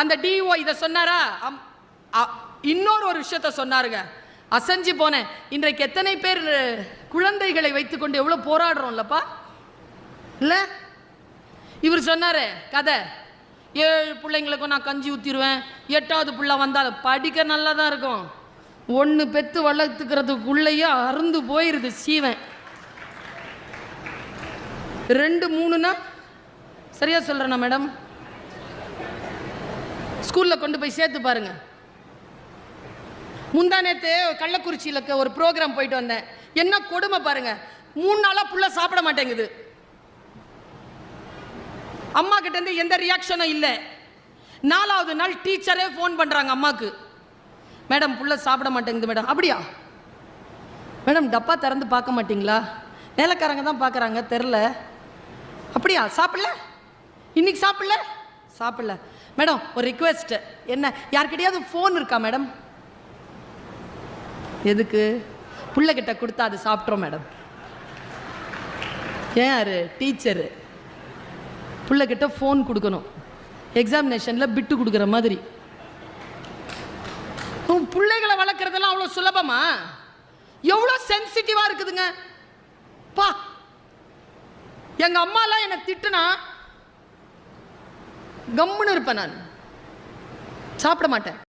அந்த டிஓ இதை சொன்னாரா? அம்- அ- இன்னொரு ஒரு விஷயத்த சொன்னாருங்க. அசஞ்சு போனேன். இன்றைக்கு எத்தனை பேர் குழந்தைகளை வைத்துக்கொண்டு எவ்வளோ போராடுறோம்லப்பா? இல்லை? இவர் சொன்னார் கதை. ஏழு பிள்ளைங்களுக்கும் நான் கஞ்சி ஊற்றிடுவேன் எட்டாவது பிள்ளை வந்தாலும் படிக்க நல்லா தான் இருக்கும். ஒன்று பெற்று வளர்த்துக்கிறதுக்குள்ளேயே அருந்து போயிருது சீவன். ரெண்டு மூணுனா சரியா சொல்கிறேண்ணா மேடம்? ஸ்கூலில் கொண்டு போய் சேர்த்து பாருங்கள் முந்தா நேற்று கள்ளக்குறிச்சியில் இருக்க ஒரு ப்ரோக்ராம் போயிட்டு வந்தேன். என்ன கொடுமை பாருங்கள் மூணு நாளாக புள்ள சாப்பிட மாட்டேங்குது. அம்மா கிட்டேருந்து எந்த ரியாக்ஷனும் இல்லை. நாலாவது நாள் டீச்சரே ஃபோன் பண்ணுறாங்க அம்மாவுக்கு மேடம் புள்ள சாப்பிட மாட்டேங்குது மேடம். அப்படியா? மேடம் டப்பா திறந்து பார்க்க மாட்டிங்களா? வேலைக்காரங்க தான் பார்க்குறாங்க தெரில அப்படியா சாப்பிடல? இன்னைக்கு சாப்பிடல? சாப்பிடல. மேடம் ஒரு ரிக்வெஸ்ட் என்ன யார்கிட்டயாவது ஃபோன் இருக்கா மேடம்? எதுக்கு? பிள்ளைகிட்ட கொடுத்தா அது சாப்பிட்றோம் மேடம். ஏன் யாரு? டீச்சரு பிள்ளைகிட்ட ஃபோன் கொடுக்கணும். எக்ஸாமினேஷனில் பிட்டு கொடுக்குற மாதிரி. உன் பிள்ளைகளை வளர்க்குறதெல்லாம் அவ்வளோ சுலபமா? எவ்வளோ சென்சிட்டிவாக இருக்குதுங்க. பா. எங்கள் அம்மாலாம் என்னை திட்டுனா கம்முன்னு இருப்பேன் நான். சாப்பிட மாட்டேன்.